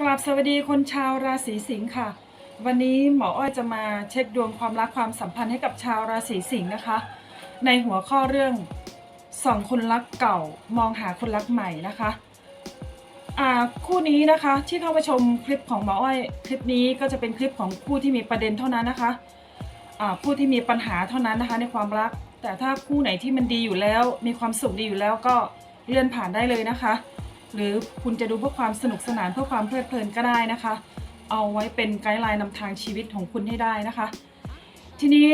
กราบสวัสดีคนชาวราศีสิงค์ค่ะ วันนี้หมออ้อยจะมาเช็คดวงความรักความสัมพันธ์ให้กับชาวราศีสิงค์นะคะ ในหัวข้อเรื่องสองคนรักเก่ามองหาคนรักใหม่นะคะอ่าคู่นี้นะคะที่เข้ามาชมคลิปของหมออ้อยคลิปนี้ก็จะเป็นคลิปของคู่ที่มีประเด็นเท่านั้นนะคะอ่าผู้ที่มีปัญหาเท่านั้นนะคะในความรัก แต่ถ้าคู่ไหนที่มันดีอยู่แล้ว มีความสุขดีอยู่แล้วก็เลื่อนผ่านได้เลยนะคะ หรือคุณจะดูเพื่อความสนุกสนานเพื่อความเพลิดเพลินก็ได้นะคะ เอาไว้เป็นไกด์ไลน์นำทางชีวิตของคุณให้ได้นะคะ ทีนี้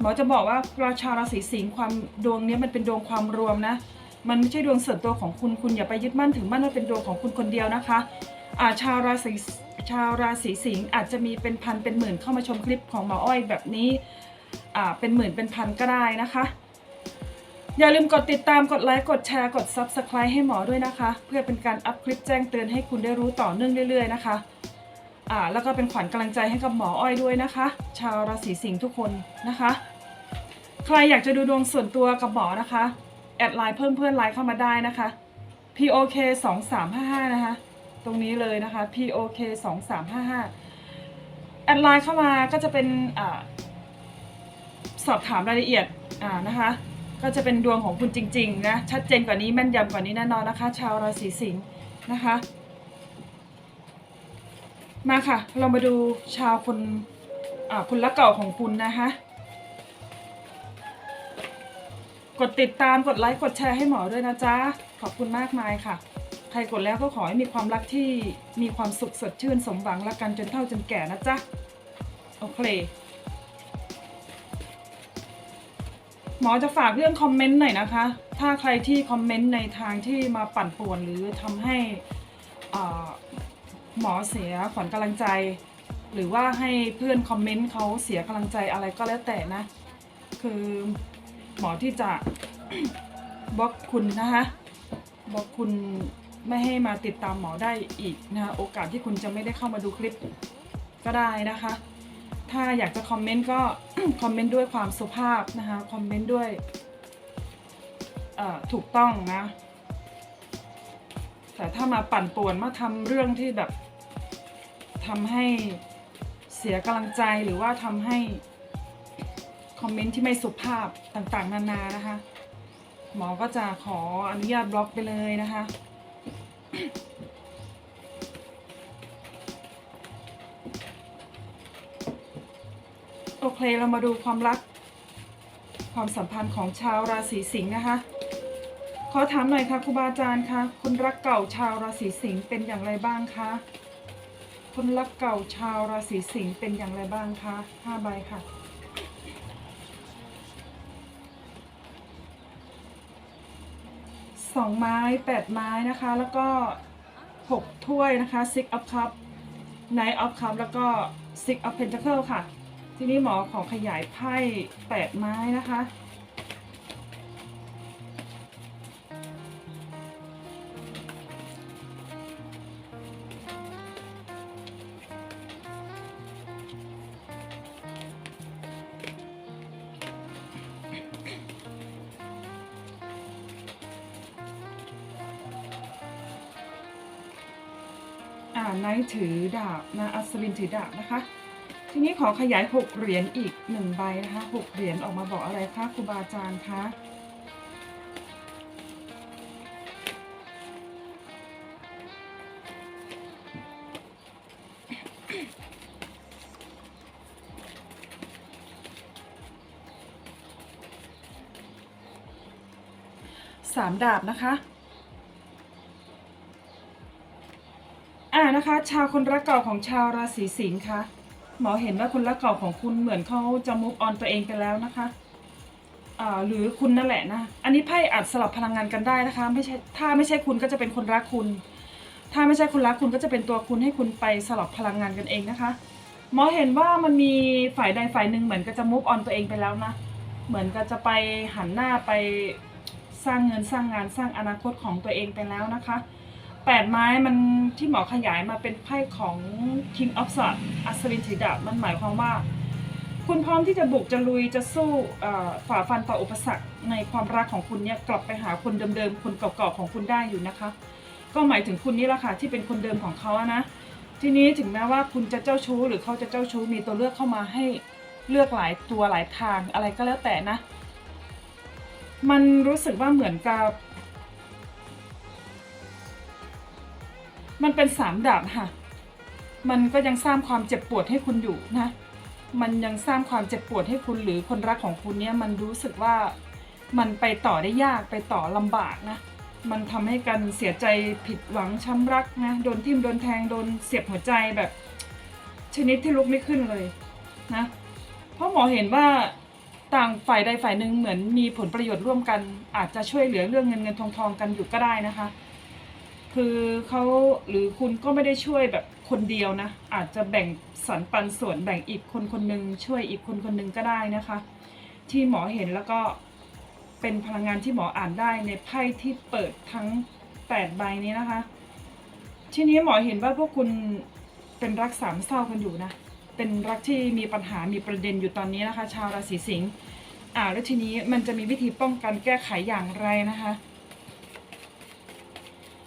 หมอจะบอกว่าราชาราศีสิงห์ความดวงนี้มันเป็นดวงความรวมนะมันไม่ใช่ดวงส่วนตัวของคุณคุณอย่าไปยึดมั่นถึงมั่นว่าเป็นดวงของคุณคนเดียวนะคะอาชาวราศีชาวราศีสิงห์อาจจะมีเป็นพันเป็นหมื่นเข้ามาชมคลิปของหมออ้อยแบบนี้อาเป็นหมื่นเป็นพันก็ได้นะคะ อย่าลืมกดติดตามกดไลค์กดแชร์กด Subscribe ให้หมอด้วยนะคะ เพื่อเป็นการอัพคลิปแจ้งเตือนให้คุณได้รู้ต่อเนื่องเรื่อยๆนะคะอ่าแล้วก็เป็นขวัญกำลังใจให้กับหมออ้อยด้วยนะคะ ชาวราศีสิงห์ทุกคนนะคะ ใครอยากจะดูดวงส่วนตัวกับหมอนะคะ แอดไลน์เพิ่มเพื่อนไลน์เข้ามาได้นะคะ POK 2 3 5 5นะคะ ตรงนี้เลยนะคะ POK 2 3 5 5แอดไลน์เข้ามาก็จะเป็นอสอบถามรายละเอียดอ่านะคะ ก็จะเป็นดวงของคุณจริงๆนะชัดเจนกว่านี้แม่นยำกว่านี้แน่นอนนะคะ ชาวราศีสิงห์นะคะ มาค่ะ เรามาดูชาวคนอ่าคุณรักเก่าของคุณนะคะกดติดตามกดไลค์กดแชร์ให้หมอด้วยนะจ๊ะ ขอบคุณมากมายค่ะ ใครกดแล้วก็ขอให้มีความรักที่มีความสุขสดชื่นสมหวังรักกันจนเท่าจนแก่นะจ๊ะ โอเค หมอจะฝากเรื่องคอมเมนต์หน่อยนะคะ ถ้าใครที่คอมเมนต์ในทางที่มาปั่นป่วนหรือทำให้หมอเสียขวัญกำลังใจ หรือว่าให้เพื่อนคอมเมนต์เขาเสียกำลังใจอะไรก็แล้วแต่นะ คือหมอที่จะบล็อกคุณนะคะบล็อกคุณไม่ให้มาติดตามหมอได้อีกนะคะโอกาสที่คุณจะไม่ได้เข้ามาดูคลิปก็ได้นะคะ ถ้าอยากจะคอมเมนต์ก็ คอมเมนต์ด้วยความสุภาพนะคะคอมเมนต์ด้วยถูกต้องนะ แต่ถ้ามาปั่นป่วนมาทำเรื่องที่แบบทำให้เสียกำลังใจหรือว่าทำให้คอมเมนต์ที่ไม่สุภาพต่างๆ นานานะคะ หมอก็จะขออนุญาตบล็อกไปเลยนะคะ โอเคเรามาดูความรัก ความสัมพันธ์ของชาวราศีสิงห์นะคะ ขอถามหน่อยค่ะครูบาอาจารย์คะคนรักเก่าชาวราศีสิงห์เป็นอย่างไรบ้างคะคนรักเก่าชาวราศีสิงห์เป็นอย่างไรบ้างคะห้าใบค่ะสองไม้แปดไม้นะคะ แล้วก็หกถ้วยนะคะ six of cup nine of cup แล้วก็ six of pentacle ค่ะ ทีนี้หมอขอขยายไพ่แปดไม้นะคะอ่าไนท์ถือดาบนะอัศวินถือดาบนะคะ ทีนี้ขอขยายหกเหรียญอีกหนึ่งใบนะคะหกเหรียญออกมาบอกอะไรคะครูบาอาจารย์คะสามดาบนะคะ อ่านะคะ ชาวคนรักเก่าของชาวราศีสิงห์ค่ะ หมอเห็นว่าคนรักเก่าของคุณเหมือนเขาจะมุกออนตัวเองไปแล้วนะคะหรือคุณนั่นแหละนะ อันนี้ไพ่อาจสลับพลังงานกันได้นะคะ ไม่ใช่ถ้าไม่ใช่คุณก็จะเป็นคนรักคุณ ถ้าไม่ใช่คนรักคุณก็จะเป็นตัวคุณให้คุณไปสลับพลังงานกันเองนะคะ หมอเห็นว่ามันมีฝ่ายใดฝ่ายหนึ่งเหมือนกับจะมุกออนตัวเองไปแล้วนะ เหมือนกับจะไปหันหน้าไปสร้างเงินสร้างงานสร้างอนาคตของตัวเองไปแล้วนะคะ แปดไม้มันที่หมอขยายมาเป็นไพ่ของ King of s w o r d อัศวินถือดาบมันหมายความว่า คุณพร้อมที่จะบุกจะลุยจะสู้ฝ่าฟันต่ออุปสรรคในความรักของคุณเนี่ยกลับไปหาคนเดิมๆคนเก่าๆของคุณได้อยู่นะคะ ก็หมายถึงคุณนี่แหละค่ะที่เป็นคนเดิมของเขาอะนะ ทีนี้ถึงแม้ว่าคุณจะเจ้าชู้หรือเขาจะเจ้าชู้มีตัวเลือกเข้ามาให้เลือกหลายตัวหลายทางอะไรก็แล้วแต่นะ มันรู้สึกว่าเหมือนกับ มันเป็นสามดาบค่ะ มันก็ยังสร้างความเจ็บปวดให้คุณอยู่นะ มันยังสร้างความเจ็บปวดให้คุณหรือคนรักของคุณเนี่ยมันรู้สึกว่ามันไปต่อได้ยากไปต่อลำบากนะ มันทำให้กันเสียใจผิดหวังช้ำรักนะ โดนทิ่มโดนแทงโดนเสียบหัวใจแบบ ชนิดที่ลุกไม่ขึ้นเลยนะ เพราะหมอเห็นว่าต่างฝ่ายใดฝ่ายหนึ่งเหมือนมีผลประโยชน์ร่วมกัน อาจจะช่วยเหลือเรื่องเงินเงินทองทองกันอยู่ก็ได้นะคะ คือเขาหรือคุณก็ไม่ได้ช่วยแบบคนเดียวนะ อาจจะแบ่งสรรปันส่วนแบ่งอีกคนคนหนึ่งช่วยอีกคนคนหนึ่งก็ได้นะคะ ที่หมอเห็นแล้วก็เป็นพลังงานที่หมออ่านได้ในไพ่ที่เปิดทั้ง8ใบนี้นะคะ ทีนี้หมอเห็นว่าพวกคุณเป็นรักสามเศร้ากันอยู่นะ เป็นรักที่มีปัญหามีประเด็นอยู่ตอนนี้นะคะ ชาวราศีสิงห์อ่าแล้วทีนี้มันจะมีวิธีป้องกันแก้ไขอย่างไรนะคะ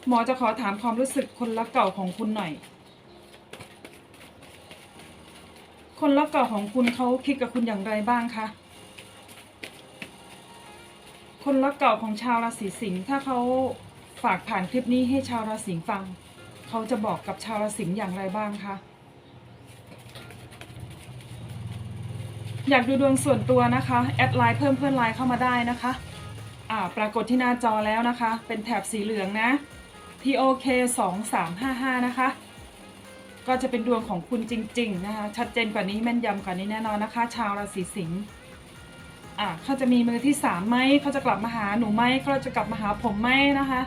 หมอจะขอถามความรู้สึกคนรักเก่าของคุณหน่อย คนรักเก่าของคุณเขาคิดกับคุณอย่างไรบ้างคะ คนรักเก่าของชาวราศีสิงห์ถ้าเขาฝากผ่านคลิปนี้ให้ชาวราศีสิงห์ฟัง เขาจะบอกกับชาวราศีสิงห์อย่างไรบ้างคะ อยากดูดวงส่วนตัวนะคะ แอดไลน์เพิ่มเพื่อนไลน์เข้ามาได้นะคะ อ่า ปรากฏที่หน้าจอแล้วนะคะ เป็นแถบสีเหลืองนะ POK 2 3 5 5 นะคะ ก็จะเป็นดวงของคุณจริง ๆ นะคะ ชัดเจนกว่านี้แม่นยำกว่านี้แน่นอนนะคะ ชาวราศีสิงห์อ่าเขาจะมีมือที่สามไหมเขาจะกลับมาหาหนูไหมเขาจะกลับมาหาผมไหมนะคะ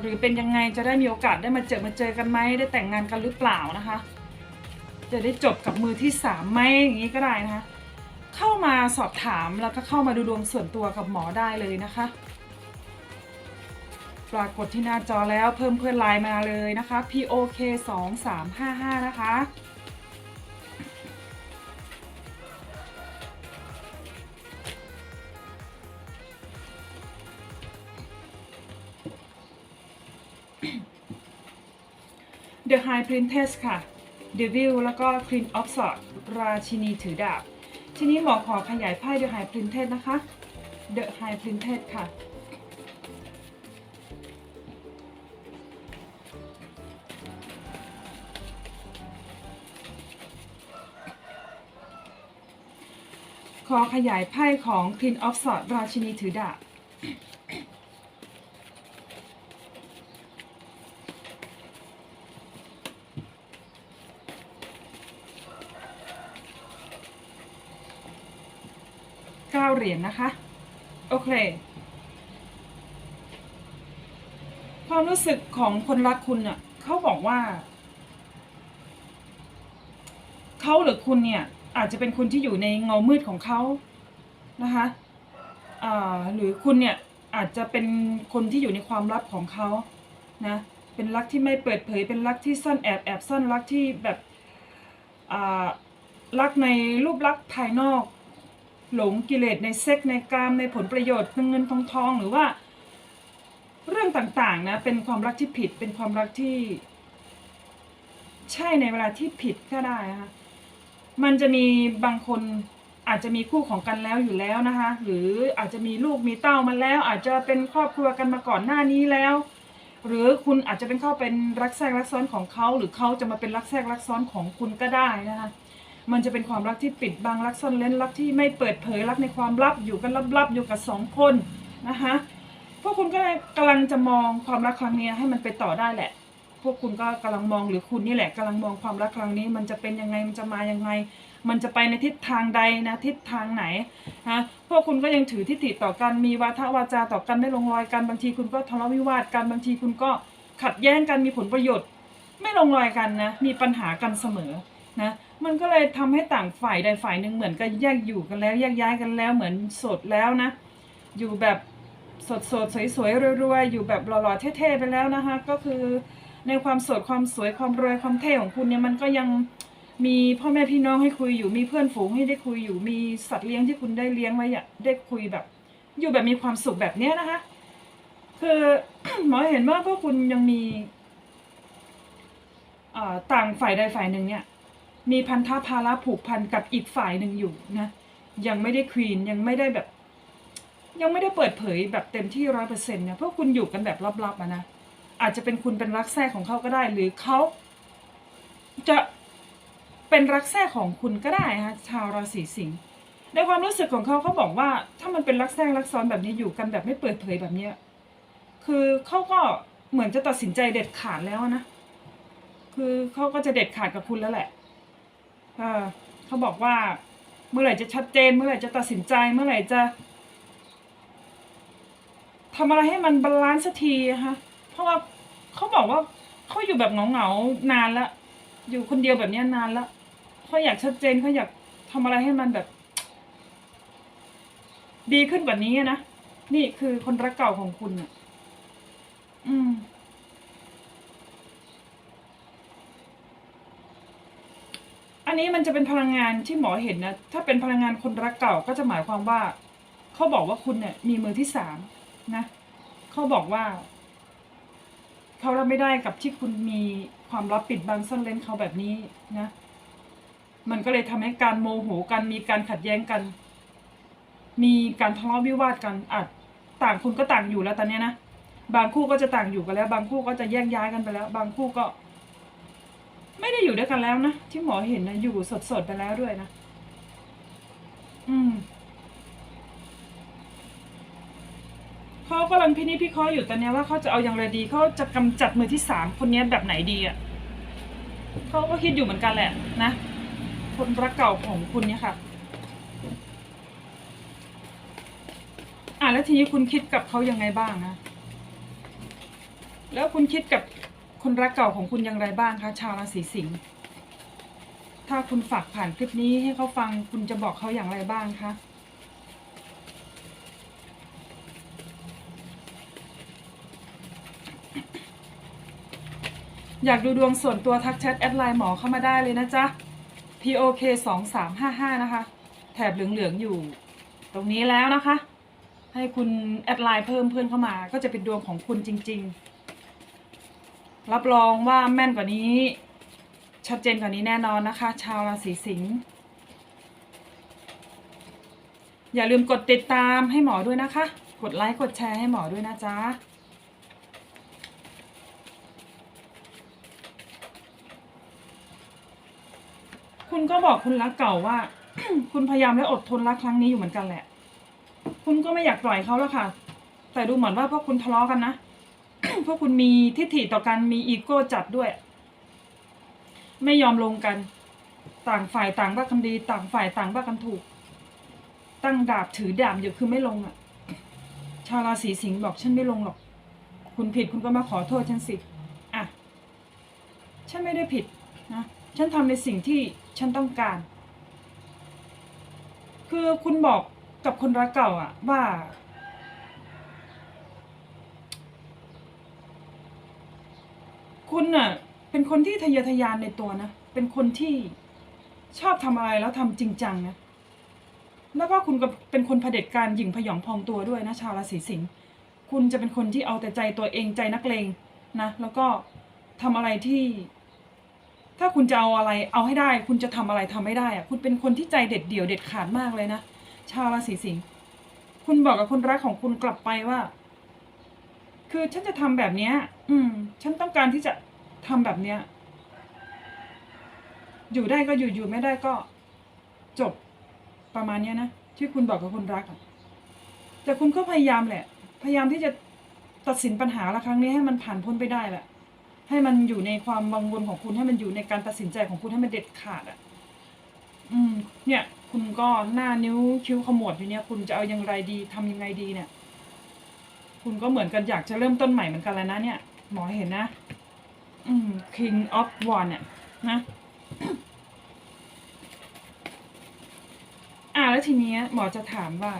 หรือเป็นยังไงจะได้มีโอกาสได้มาเจอมาเจอกันไหมได้แต่งงานกันหรือเปล่านะคะ จะได้จบกับมือที่สามไหมอย่างนี้ก็ได้นะคะ เข้ามาสอบถามแล้วก็เข้ามาดูดวงส่วนตัวกับหมอได้เลยนะคะ ปรากฏที่หน้าจอแล้วเพิ่มเพื่อนไลน์มาเลยนะคะ POK 2 3 5 5นะคะ The High Princess ค่ะ Devil แล้วก็ Queen of Swords ราชินีถือดาบ ทีนี้หมอขอขยายไพ่ The High Princess นะคะ The High Princess ค่ะ ขอขยายไพ่ของ Queen of Swords ราชินีถือดาบเก้าเหรียญนะคะ โอเค ความรู้สึกของคนรักคุณอะเขาบอกว่า เขาหรือคุณเนี่ย อาจจะเป็นคนที่อยู่ในเงามืดของเขานะคะหรือคุณเนี่ยอาจจะเป็นคนที่อยู่ในความลับของเขานะเป็นรักที่ไม่เปิดเผย เป็นรักที่ซ่อนแอบแอบซ่อนรักที่แบบรักในรูปลักษณ์ภายนอก หลงกิเลสในเซ็กในกามในผลประโยชน์เงินทองทองหรือว่า เรื่องต่างๆนะเป็นความรักที่ผิดเป็นความรักที่ ใช่ในเวลาที่ผิดก็ได้นะคะ มันจะมีบางคนอาจจะมีคู่ของกันแล้วอยู่แล้วนะคะ หรืออาจจะมีลูกมีเต้ามาแล้ว อาจจะเป็นครอบครัวกันมาก่อนหน้านี้แล้ว หรือคุณอาจจะเป็นเข้าเป็นรักแทรกรักซ้อนของเขา หรือเขาจะมาเป็นรักแทรกรักซ้อนของคุณก็ได้นะคะ มันจะเป็นความรักที่ปิดบังรักซ่อนเล้นรักที่ไม่เปิดเผยรักในความลับอยู่กันลับๆอยู่กับสองคนนะคะพวกคุณก็กำลังจะมองความรักครั้งนี้ให้มันไปต่อได้แหละ พวกคุณก็กำลังมองหรือคุณนี่แหละกำลังมองความรักครั้งนี้ มันจะเป็นยังไงมันจะมายังไง มันจะไปในทิศทางใดนะทิศทางไหนนะพวกคุณก็ยังถือทิฏฐิต่อกันมีวาทะวาจาต่อกันได้ลงรอยกันบางทีคุณก็ทะเลาะวิวาทกันบางทีคุณก็ขัดแย้งกันมีผลประโยชน์ ไม่ลงรอยกันนะมีปัญหากันเสมอนะมันก็เลยทำให้ต่างฝ่ายใดฝ่ายหนึ่งเหมือนกับแยกอยู่กันแล้วแยกย้ายกันแล้วเหมือนสดแล้วนะ อยู่แบบสดสดสวยๆรวยๆอยู่แบบหล่อๆเท่ๆไปแล้วนะคะก็คือ ในความสดความสวยความรวยความเท่ของคุณเนี่ยมันก็ยังมีพ่อแม่พี่น้องให้คุยอยู่มีเพื่อนฝูงให้ได้คุยอยู่มีสัตว์เลี้ยงที่คุณได้เลี้ยงไว้อะได้คุยแบบ อยู่แบบมีความสุขแบบเนี้ยนะคะ คือหมอเห็นว่าพวกคุณยังมีอ่อต่างฝ่ายใดฝ่ายหนึ่งเนี่ย มีพันธะภาระผูกพันกับอีกฝ่ายหนึ่งอยู่นะยังไม่ได้ควีนยังไม่ได้แบบ ยังไม่ได้เปิดเผยแบบเต็มที่ร้อยเปอร์เซ็นต์เนี่ยเพราะคุณอยู่กันแบบลับๆนะ อาจจะเป็นคุณเป็นรักแท้ของเขาก็ได้ หรือเขาจะเป็นรักแท้ของคุณก็ได้ฮะชาวราศีสิงห์ในความรู้สึกของเขาเขาบอกว่า ถ้ามันเป็นรักแท้รักซ้อนแบบนี้อยู่กันแบบไม่เปิดเผยแบบเนี้ยคือเขาก็เหมือนจะตัดสินใจเด็ดขาดแล้วนะคือเขาก็จะเด็ดขาดกับคุณแล้วแหละเออเขาบอกว่า เมื่อไหร่จะชัดเจน เมื่อไหร่จะตัดสินใจเมื่อไหร่จะทำอะไรให้มันบาลานซ์สักทีอะฮะ เพราะว่าเขาบอกว่าเขาอยู่แบบเหงาๆนานละอยู่คนเดียวแบบเนี้ยนานละเขาอยากชัดเจนเขาอยากทำอะไรให้มันแบบ ดีขึ้นกว่านี้นะนี่คือคนรักเก่าของคุณอะ อืม อันนี้มันจะเป็นพลังงานที่หมอเห็นนะถ้าเป็นพลังงานคนรักเก่าก็จะหมายความว่าเขาบอกว่าคุณเนี่ยมีมือที่สามนะเขาบอกว่า เขารับไม่ได้กับที่คุณมีความลับปิดบังซ่อนเร้นเขาแบบนี้นะ มันก็เลยทำให้การโมโหกันมีการขัดแย้งกัน มีการทะเลาะวิวาทกันอาจต่างคนก็ต่างอยู่แล้วตอนนี้นะบางคู่ก็จะต่างอยู่กันแล้ว บางคู่ก็จะแยกย้ายกันไปแล้ว บางคู่ก็ ไม่ได้อยู่ด้วยกันแล้วนะที่หมอเห็นนะอยู่สดๆไปแล้วด้วยนะ อืมเขา กำลังพินิจพิเคราะห์อยู่ตอนเนี้ยว่าเขาจะเอาอย่างไรดีเขาจะกำจัดมือที่สามคนเนี้ยแบบไหนดีอะเขาก็คิดอยู่เหมือนกันแหละนะคนรักเก่าของคุณเนี่ยค่ะ อะแล้วทีนี้คุณคิดกับเขายังไงบ้างนะแล้วคุณคิดกับคนรักเก่าของคุณอย่างไรบ้างคะชาวราศีสิงห์ถ้าคุณฝากผ่านคลิปนี้ให้เขาฟังคุณจะบอกเขาอย่างไรบ้างคะ อยากดูดวงส่วนตัวทักแชทแอดไลน์หมอเข้ามาได้เลยนะจ๊ะ POK สองสามห้าห้านะคะ แถบเหลืองๆอยู่ ตรงนี้แล้วนะคะ ให้คุณแอดไลน์เพิ่มเพื่อนเข้ามา ก็จะเป็นดวงของคุณจริง ๆ รับรองว่าแม่นกว่านี้ ชัดเจนกว่านี้แน่นอนนะคะ ชาวราศีสิงห์อย่าลืมกดติดตามให้หมอด้วยนะคะ กดไลค์กดแชร์ให้หมอด้วยนะจ๊ะ คุณก็บอกคุณรักเก่าว่า คุณพยายามและอดทนรักครั้งนี้อยู่เหมือนกันแหละ คุณก็ไม่อยากปล่อยเขาแล้วค่ะ แต่ดูเหมือนว่าพวกคุณทะเลาะกันนะ พวกคุณมีทิฏฐิต่อกันมีอีโก้จัดด้วย ไม่ยอมลงกัน ต่างฝ่ายต่างว่ากันดี ต่างฝ่ายต่างว่ากันถูก ตั้งดาบถือดาบอยู่คือไม่ลงอะ ชาวราศีสิงห์บอกฉันไม่ลงหรอก คุณผิดคุณก็มาขอโทษฉันสิ อะ ฉันไม่ได้ผิดนะ ฉันทำในสิ่งที่ ฉันต้องการ คือคุณบอกกับคนรักเก่าอะว่า คุณน่ะเป็นคนที่ทะเยอทะยานในตัวนะ เป็นคนที่ชอบทำอะไรแล้วทำจริงจังนะ แล้วก็คุณก็เป็นคนเผด็จการหยิ่งพยองพองตัวด้วยนะ ชาวราศีสิงห์คุณจะเป็นคนที่เอาแต่ใจตัวเองใจนักเลงนะ แล้วก็ทำอะไรที่ ถ้าคุณจะเอาอะไรเอาให้ได้ คุณจะทำอะไรทำไม่ได้อะคุณเป็นคนที่ใจเด็ดเดี่ยวเด็ดขาดมากเลยนะชาวราศีสิงห์คุณบอกกับคนรักของคุณกลับไปว่า คือฉันจะทำแบบเนี้ย อืม ฉันต้องการที่จะทำแบบเนี้ย อยู่ได้ก็อยู่อยู่ไม่ได้ก็ จบประมาณเนี้ยนะที่คุณบอกกับคนรักแต่คุณก็พยายามแหละ พยายามที่จะตัดสินปัญหาละครั้งนี้ให้มันผ่านพ้นไปได้แหละ ให้มันอยู่ในความวังวนของคุณให้มันอยู่ในการตัดสินใจของคุณให้มันเด็ดขาดอะ อืม เนี่ย คุณก็หน้านิ้วคิ้วขมวดอยู่เนี่ย คุณจะเอายังไงดีทำยังไงดีเนี่ย คุณก็เหมือนกันอยากจะเริ่มต้นใหม่เหมือนกันแล้วนะเนี่ย หมอเห็นนะ อืม King of One เนี่ยนะอ่าแล้วทีนี้หมอจะถามว่า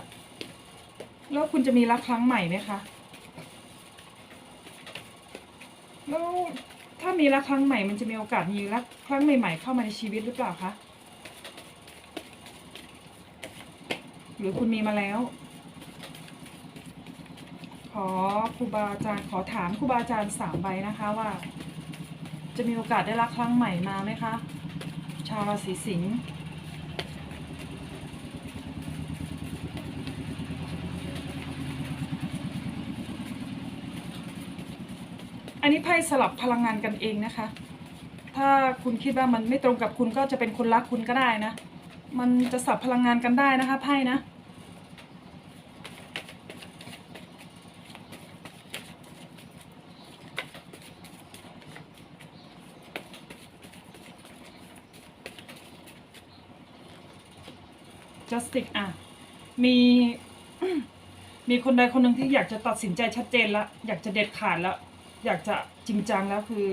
แล้วคุณจะมีรักครั้งใหม่ไหมคะ แล้วถ้ามีรักครั้งใหม่มันจะมีโอกาสมีรักครั้งใหม่ ๆ เข้ามาในชีวิตหรือเปล่าคะหรือคุณมีมาแล้ว ขอครูบาอาจารย์ขอถามครูบาอาจารย์สามใบนะคะว่า จะมีโอกาสได้รักครั้งใหม่มาไหมคะ ชาวราศีสิงห์ อันนี้ไพ่สลับพลังงานกันเองนะคะ ถ้าคุณคิดว่ามันไม่ตรงกับคุณก็จะเป็นคนรักคุณก็ได้นะ มันจะสับพลังงานกันได้นะคะไพ่นะ justice อะ มี มีคนใดคนหนึ่งที่อยากจะตัดสินใจชัดเจนแล้วอยากจะเด็ดขาดแล้ว อยากจะจริงจังแล้วคือ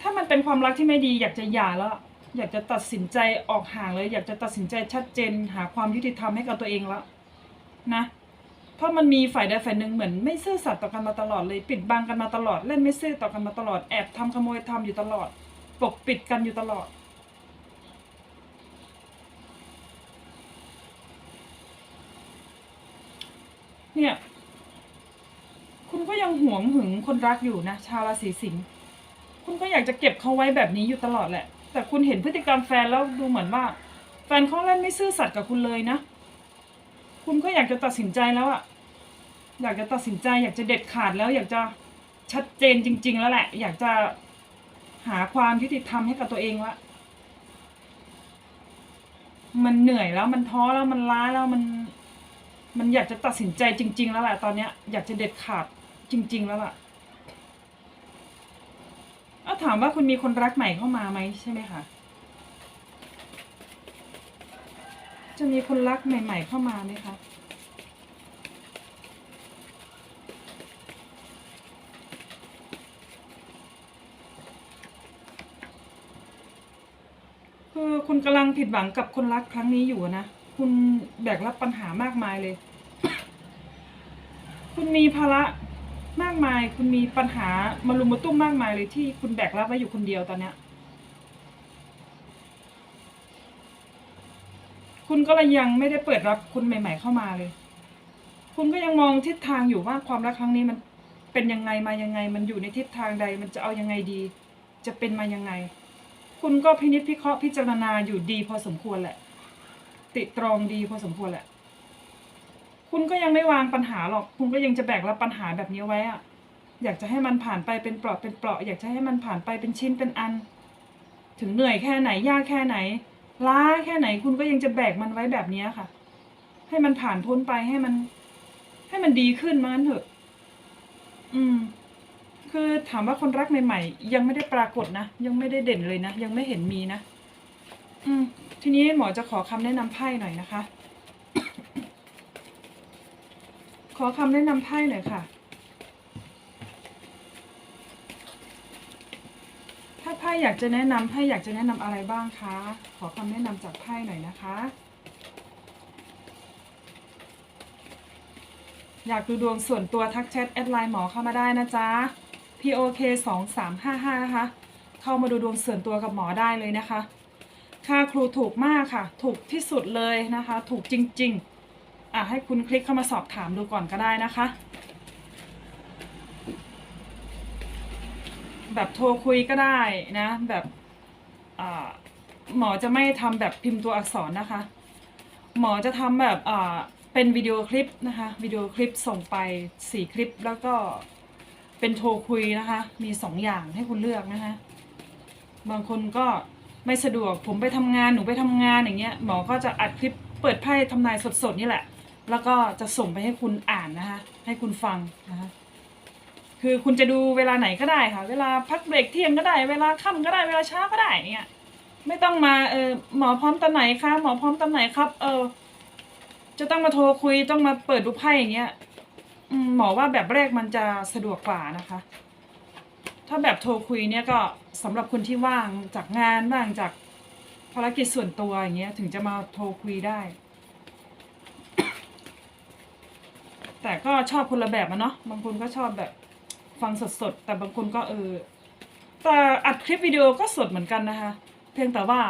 ถ้ามันเป็นความรักที่ไม่ดี อยากจะหย่าแล้ว อยากจะตัดสินใจออกห่างเลย อยากจะตัดสินใจชัดเจน หาความยุติธรรมให้กับตัวเองแล้วนะเพราะมันมีฝ่ายใดฝ่ายหนึ่งเหมือนไม่ซื่อสัตย์ต่อกันมาตลอดเลย ปิดบังกันมาตลอดเล่นไม่ซื่อต่อกันมาตลอดแอบทำขโมยทำอยู่ตลอด ปกปิดกันอยู่ตลอด เนี่ย ก็ยังหวงหึงคนรักอยู่นะ ชาวราศีสิงห์คุณก็อยากจะเก็บเขาไว้แบบนี้อยู่ตลอดแหละ แต่คุณเห็นพฤติกรรมแฟนแล้วดูเหมือนว่า แฟนเขาเล่นไม่ซื่อสัตย์กับคุณเลยนะ คุณก็อยากจะตัดสินใจแล้วอะอยากจะตัดสินใจ อยากจะเด็ดขาดแล้ว อยากจะชัดเจนจริง ๆ แล้วแหละ อยากจะหาความยุติธรรมให้กับตัวเองละมันเหนื่อยแล้วมันท้อแล้วมันล้าแล้วมัน มันอยากจะตัดสินใจจริง ๆ แล้วแหละตอนเนี้ยอยากจะเด็ดขาด จริง ๆ แล้วล่ะเอาถามว่าคุณมีคนรักใหม่เข้ามาไหมใช่ไหมคะ จะมีคนรักใหม่ ๆ เข้ามาไหมคะคือคุณกำลังผิดหวังกับคนรักครั้งนี้อยู่นะ คุณแบกรับปัญหามากมายเลย คุณมีภาระ มากมายคุณมีปัญหามารุมมาตุ้มมากมายเลยที่คุณแบกรับไว้อยู่คนเดียวตอนเนี้ยคุณก็เลยยังไม่ได้เปิดรับคนใหม่ ๆ เข้ามาเลย คุณก็ยังมองทิศทางอยู่ว่าความรักครั้งนี้มันเป็นยังไงมายังไง มันอยู่ในทิศทางใด มันจะเอายังไงดี จะเป็นมายังไง คุณก็พินิจพิเคราะห์พิจารณาอยู่ดีพอสมควรแหละ ติตรองดีพอสมควรแหละ คุณก็ยังไม่วางปัญหาหรอก คุณก็ยังจะแบกรับปัญหาแบบนี้ไว้อะอยากจะให้มันผ่านไปเป็นเปราะเป็นเปราะ อยากจะให้มันผ่านไปเป็นชิ้นเป็นอัน ถึงเหนื่อยแค่ไหนยากแค่ไหน ล้าแค่ไหนคุณก็ยังจะแบกมันไว้แบบนี้ค่ะ ให้มันผ่านพ้นไปให้มัน ให้มันดีขึ้นมั้นเถอะ อืม คือถามว่าคนรักใหม่ๆยังไม่ได้ปรากฏนะยังไม่ได้เด่นเลยนะยังไม่เห็นมีนะอืม ทีนี้หมอจะขอคำแนะนำไพ่หน่อยนะคะ ขอคำแนะนำไพ่หน่อยค่ะ ถ้าไพ่อยากจะแนะนำไพ่อยากจะแนะนำอะไรบ้างคะ ขอคำแนะนำจากไพ่หน่อยนะคะ อยากดูดวงส่วนตัวทักแชทแอดไลน์หมอเข้ามาได้นะจ๊ะ POK สองสามห้าห้านะคะ เข้ามาดูดวงส่วนตัวกับหมอได้เลยนะคะ ค่าครูถูกมากค่ะ ถูกที่สุดเลยนะคะ ถูกจริง ๆ อะให้คุณคลิกเข้ามาสอบถามดูก่อนก็ได้นะคะ แบบโทรคุยก็ได้นะ แบบหมอจะไม่ทำแบบพิมพ์ตัวอักษรนะคะ หมอจะทำแบบอ่าเป็นวิดีโอคลิปนะคะวิดีโอคลิปส่งไปสี่คลิปแล้วก็เป็นโทรคุยนะคะ มีสองอย่างให้คุณเลือกนะคะ บางคนก็ไม่สะดวกผมไปทำงานหนูไปทำงานอย่างเงี้ยหมอก็จะอัดคลิปเปิดไพ่ทำนายสดๆนี่แหละ แล้วก็จะส่งไปให้คุณอ่านนะคะ ให้คุณฟังนะคะ คือคุณจะดูเวลาไหนก็ได้ค่ะ เวลาพักเบรกเที่ยงก็ได้ เวลาค่ำก็ได้ เวลาเช้าก็ได้เนี่ยไม่ต้องมาเออหมอพร้อมตอนไหนคะหมอพร้อมตอนไหนครับ เออ จะต้องมาโทรคุยต้องมาเปิดดูไพ่อย่างเงี้ยหมอว่าแบบแรกมันจะสะดวกกว่านะคะ ถ้าแบบโทรคุยเนี่ยก็สำหรับคนที่ว่างจากงานว่างจากภารกิจส่วนตัวอย่างเงี้ยถึงจะมาโทรคุยได้ แต่ก็ชอบคนละแบบอะเนาะบางคนก็ชอบแบบฟังสดๆ แต่บางคนก็เออแต่อัดคลิปวิดีโอก็สดเหมือนกันนะคะ เพียงแต่ว่า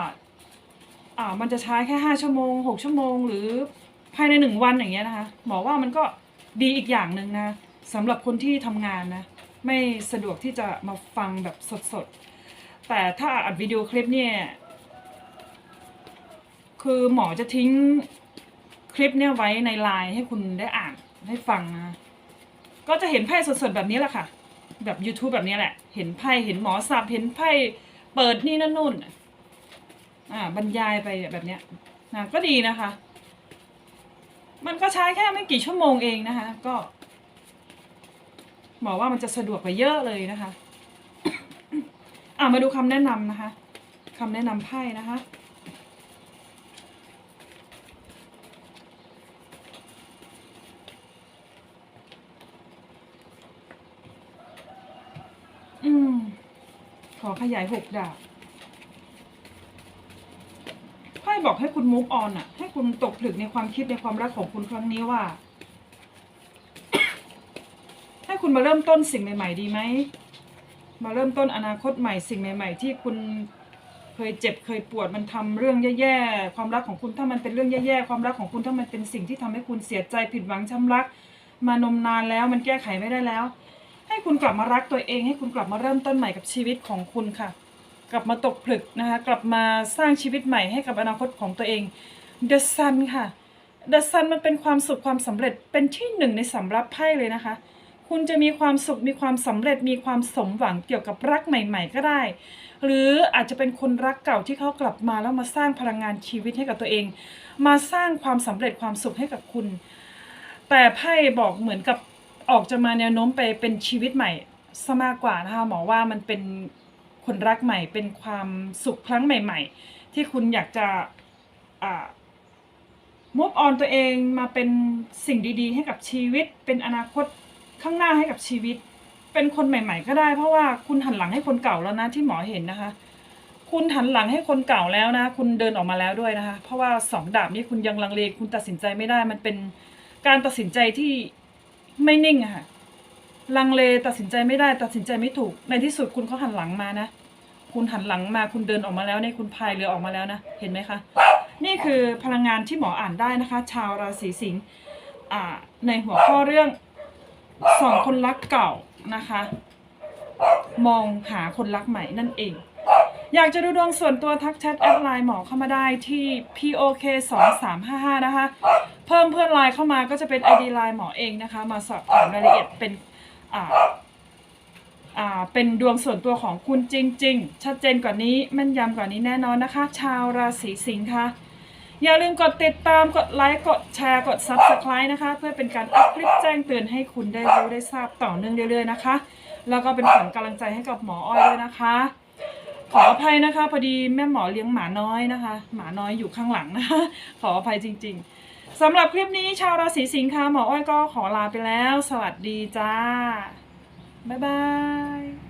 อ่ามันจะใช้แค่ห้าชั่วโมงหกชั่วโมง หรือภายในหนึ่งวันอย่างเงี้ยนะคะหมอว่ามันก็ดีอีกอย่างหนึ่งนะสำหรับคนที่ทำงานนะไม่สะดวกที่จะมาฟังแบบสดๆ แต่ถ้าอัดวิดีโอคลิปเนี่ย คือหมอจะทิ้งคลิปเนี่ยไว้ในไลน์ให้คุณได้อ่าน ให้ฟังนะ ก็จะเห็นไพ่สดๆแบบนี้แหละค่ะ แบบ YouTube แบบนี้แหละ เห็นไพ่เห็นหมอสับเห็นไพ่เปิดนี่นั่นนู่นอ่าบรรยายไปแบบเนี้ยนะก็ดีนะคะ มันก็ใช้แค่ไม่กี่ชั่วโมงเองนะคะ ก็หมอว่ามันจะสะดวกกว่าเยอะเลยนะคะ อ่ามาดูคำแนะนำนะคะคำแนะนำไพ่นะคะ อืม ข อขยายหกดาบไพ่บอกให้คุณ move on อะให้คุณตกผลึกในความคิดในความรักของคุณครั้งนี้ว่า ให้คุณมาเริ่มต้นสิ่งใหม่ ๆ ดีไหม มาเริ่มต้นอนาคตใหม่สิ่งใหม่ ๆ ที่คุณเคยเจ็บเคยปวดมันทำเรื่องแย่ๆความรักของคุณถ้ามันเป็นเรื่องแย่ๆความรักของคุณถ้ามันเป็นสิ่งที่ทำให้คุณเสียใจผิดหวังช้ำรัก มานมนานแล้วมันแก้ไขไม่ได้แล้ว ให้คุณกลับมารักตัวเอง ให้คุณกลับมาเริ่มต้นใหม่กับชีวิตของคุณค่ะ กลับมาตกผลึกนะคะกลับมาสร้างชีวิตใหม่ให้กับอนาคตของตัวเอง The Sun ค่ะ The Sun มันเป็นความสุขความสำเร็จเป็นที่หนึ่งในสำรับไพ่เลยนะคะ คุณจะมีความสุขมีความสำเร็จมีความสมหวังเกี่ยวกับรักใหม่ ๆ ก็ได้ หรืออาจจะเป็นคนรักเก่าที่เขากลับมาแล้วมาสร้างพลังงานชีวิตให้กับตัวเอง มาสร้างความสำเร็จความสุขให้กับคุณ แต่ไพ่บอกเหมือนกับ ออกจะมาแนวโน้มไปเป็นชีวิตใหม่ซะมากกว่านะคะหมอว่ามันเป็นคนรักใหม่ เป็นความสุขครั้งใหม่ ๆ ที่คุณอยากจะอ่า move on ตัวเองมาเป็นสิ่งดีๆ ให้กับชีวิต เป็นอนาคตข้างหน้าให้กับชีวิต เป็นคนใหม่ ๆ ก็ได้ เพราะว่าคุณหันหลังให้คนเก่าแล้วนะที่หมอเห็นนะคะ คุณหันหลังให้คนเก่าแล้วนะ คุณเดินออกมาแล้วด้วยนะคะ เพราะว่าสองดาบนี้คุณยังลังเลคุณตัดสินใจไม่ได้มันเป็นการตัดสินใจที่ ไม่นิ่งอะค่ะลังเลตัดสินใจไม่ได้ตัดสินใจไม่ถูก ในที่สุดคุณเขาหันหลังมานะ คุณหันหลังมาคุณเดินออกมาแล้วเนี่ยคุณพายเรือออกมาแล้วนะ เห็นไหมคะ นี่คือพลังงานที่หมออ่านได้นะคะ ชาวราศีสิงห์ในหัวข้อเรื่องสองคนรักเก่านะคะ มองหาคนรักใหม่นั่นเอง อยากจะดูดวงส่วนตัวทักแชทแอดไลน์หมอเข้ามาได้ที่ POK 2 3 5 5นะคะ เพิ่มเพื่อนไลน์เข้ามาก็จะเป็น ID ไลน์หมอเองนะคะ มาสอบถามรายละเอียดเป็นอ่าอ่าเป็นดวงส่วนตัวของคุณจริง ๆ ชัดเจนกว่านี้แม่นยำกว่านี้แน่นอนนะคะ ชาวราศีสิงค์ค่ะอย่าลืมกดติดตามกดไลค์กดแชร์กด Subscribe นะคะ เพื่อเป็นการอัพคลิปแจ้งเตือนให้คุณได้รู้ได้ทราบต่อเนื่องเรื่อยๆนะคะ แล้วก็เป็นขวัญกำลังใจให้กับหมออ้อยด้วยนะคะ ขออภัยนะคะ พอดีแม่หมอเลี้ยงหมาน้อยนะคะ หมาน้อยอยู่ข้างหลังนะคะ ขออภัยจริง ๆสำหรับคลิปนี้ชาวราศีสิงค์ค่ะหมออ้อยก็ขอลาไปแล้ว สวัสดีจ้าบ๊ายบาย